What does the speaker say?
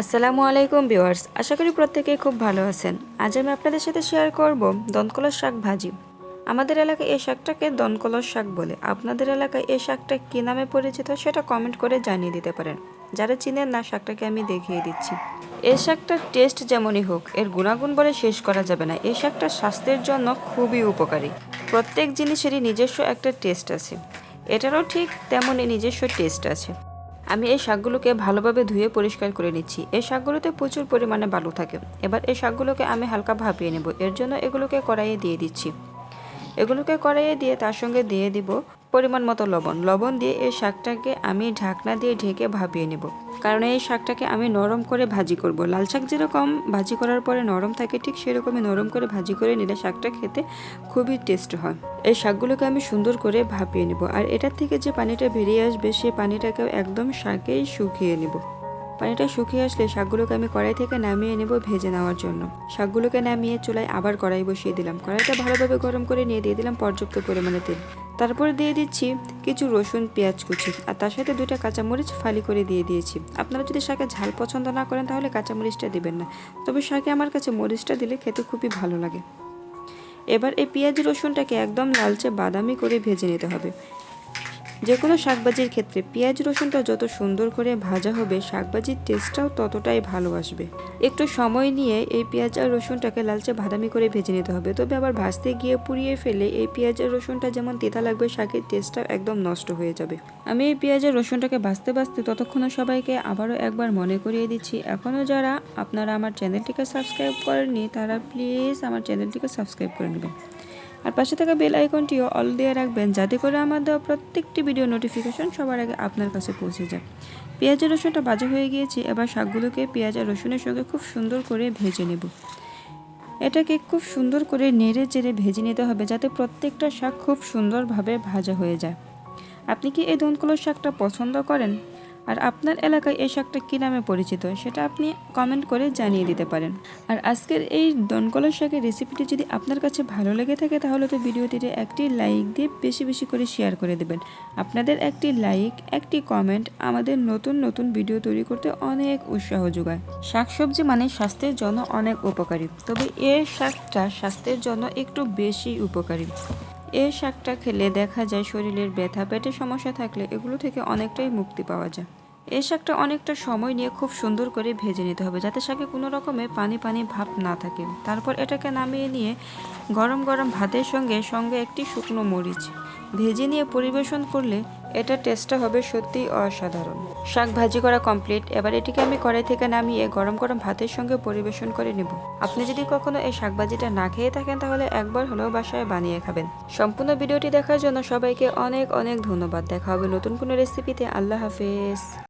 আসসালামু আলাইকুম ভিউয়ার্স, আশা করি প্রত্যেকেই খুব ভালো আছেন। আজ আমি আপনাদের সাথে শেয়ার করব দনকলার শাক ভাজি। আমাদের এলাকায় এই শাকটাকে দনকলার শাক বলে। আপনাদের এলাকায় এই শাকটা কী নামে পরিচিত সেটা কমেন্ট করে জানিয়ে দিতে পারেন। যারা চিনেন না, শাকটাকে আমি দেখিয়ে দিচ্ছি। এই শাকটার টেস্ট যেমনই হোক, এর গুণাগুণ বলে শেষ করা যাবে না। এই শাকটা স্বাস্থ্যের জন্য খুবই উপকারী। প্রত্যেক জিনিসেরই নিজস্ব একটা টেস্ট আছে। এটারও ঠিক তেমনই নিজস্ব টেস্ট আছে। আমি এই শাকগুলোকে ভালোভাবে ধুয়ে পরিষ্কার করে নিচ্ছি। এই শাকগুলোতে প্রচুর পরিমাণে বালু থাকে। এবার এই শাকগুলোকে আমি হালকা ভাপিয়ে নেব। এর জন্য এগুলোকে কড়াইয়ে দিয়ে দিচ্ছি। এগুলোকে কড়াইয়ে দিয়ে তার সঙ্গে দিয়ে দিব পরিমাণ মতো লবণ। লবণ দিয়ে এই শাকটাকে আমি ঢাকনা দিয়ে ঢেকে ভাপিয়ে নেব। কারণ এই শাকটাকে আমি নরম করে ভাজি করব। লাল শাক যেরকম ভাজি করার পরে নরম থাকে, ঠিক সেরকমই নরম করে ভাজি করে নিলে শাকটা খেতে খুবই টেস্ট হয়। এই শাকগুলোকে আমি সুন্দর করে ভাপিয়ে নেব। আর এটার থেকে যে পানিটা বেরিয়ে আসবে সেই পানিটাকেও একদম শাকেই শুকিয়ে নেব। পানিটা শুকিয়ে আসলে শাকগুলোকে আমি কড়াই থেকে নামিয়ে নেব ভেজে নেওয়ার জন্য। শাকগুলোকে নামিয়ে চুলায় আবার কড়াই বসিয়ে দিলাম। কড়াইটা ভালোভাবে গরম করে নিয়ে দিয়ে দিলাম পর্যাপ্ত পরিমাণে তেল। তারপরে দিয়ে দিচ্ছি কিছু রসুন, পেঁয়াজ কুচি আর তার সাথে দুইটা কাঁচামরিচ ফালি করে দিয়ে দিয়েছি। আপনারা যদি শাকে ঝাল পছন্দ না করেন তাহলে কাঁচামরিচটা দেবেন না। তবে শাকে আমার কাছে মরিচটা দিলে খেতে খুবই ভালো লাগে। এবার এই পেঁয়াজ রসুনটাকে একদম লালচে বাদামি করে ভেজে নিতে হবে। যে কোনো শাকভাজির ক্ষেত্রে পেঁয়াজ রসুনটা যত সুন্দর করে ভাজা হবে শাকভাজির টেস্টটাও ততটাই ভালো আসবে। একটু সময় নিয়ে এই পেঁয়াজ আর রসুনটাকে লালচে বাদামি করে ভেজে নিতে হবে। তবে আবার ভাজতে গিয়ে পুড়িয়ে ফেলে এই পেঁয়াজ আর রসুনটা যেমন তেতা লাগবে, শাকের টেস্টটাও একদম নষ্ট হয়ে যাবে। আমি এই পেঁয়াজ আর রসুনটাকে ভাজতে ভাজতে ততক্ষণও সবাইকে আবারও একবার মনে করিয়ে দিচ্ছি। এখনও যারা আপনারা আমার চ্যানেলটিকে সাবস্ক্রাইব করেননি, তারা প্লিজ আমার চ্যানেলটিকে সাবস্ক্রাইব করে নেবেন। আর পাশে থাকা বেল আইকনটিও অল দিয়ে রাখবেন যাতে করে আমার দেওয়া প্রত্যেকটি ভিডিও নোটিফিকেশন সবার আগে আপনার কাছে পৌঁছে যায়। পেঁয়াজ আর রসুনটা ভাজা হয়ে গিয়েছে, এবার শাকগুলোকে পেঁয়াজ আর রসুনের সঙ্গে খুব সুন্দর করে ভেজে নেব। এটাকে খুব সুন্দর করে নেড়ে চেড়ে ভেজে নিতে হবে যাতে প্রত্যেকটা শাক খুব সুন্দরভাবে ভাজা হয়ে যায়। আপনি কি এই দনকলার শাকটা পছন্দ করেন? আর আপনার এলাকায় এই শাকটা কী নামে পরিচিত সেটা আপনি কমেন্ট করে জানিয়ে দিতে পারেন। আর আজকের এই দনকলার শাকের রেসিপিটি যদি আপনার কাছে ভালো লেগে থাকে, তাহলে তো ভিডিওটিতে একটি লাইক দিয়ে বেশি বেশি করে শেয়ার করে দেবেন। আপনাদের একটি লাইক একটি কমেন্ট আমাদের নতুন নতুন ভিডিও তৈরি করতে অনেক উৎসাহ যোগায়। শাকসবজি মানে স্বাস্থ্যের জন্য অনেক উপকারী, তবে এই শাকটা স্বাস্থ্যের জন্য একটু বেশি উপকারী। এই শাকটা খেলে দেখা যায় শরীরের ব্যথা, পেটের সমস্যা থাকলে এগুলো থেকে অনেকটাই মুক্তি পাওয়া যায়। এই শাকটা অনেকটা সময় নিয়ে খুব সুন্দর করে ভেজে নিতে হবে যাতে শাকে কোনো রকমের পানি পানি ভাব না থাকে। তারপর এটাকে নামিয়ে নিয়ে গরম গরম ভাতের সঙ্গে সঙ্গে একটি শুকনো মরিচ ভেজে নিয়ে পরিবেশন করলে এটা টেস্টটা হবে সত্যিই অসাধারণ। শাক ভাজি করা কমপ্লিট এবার এটিকে আমি কড়াই থেকে নামিয়ে গরম গরম ভাতের সঙ্গে পরিবেশন করে নেব। আপনি যদি কখনো এই শাক ভাজিটা না খেয়ে থাকেন, তাহলে একবার হলেও বাসায় বানিয়ে খাবেন। সম্পূর্ণ ভিডিওটি দেখার জন্য সবাইকে অনেক অনেক ধন্যবাদ। দেখা হবে নতুন কোনো রেসিপিতে আল্লাহ হাফেজ।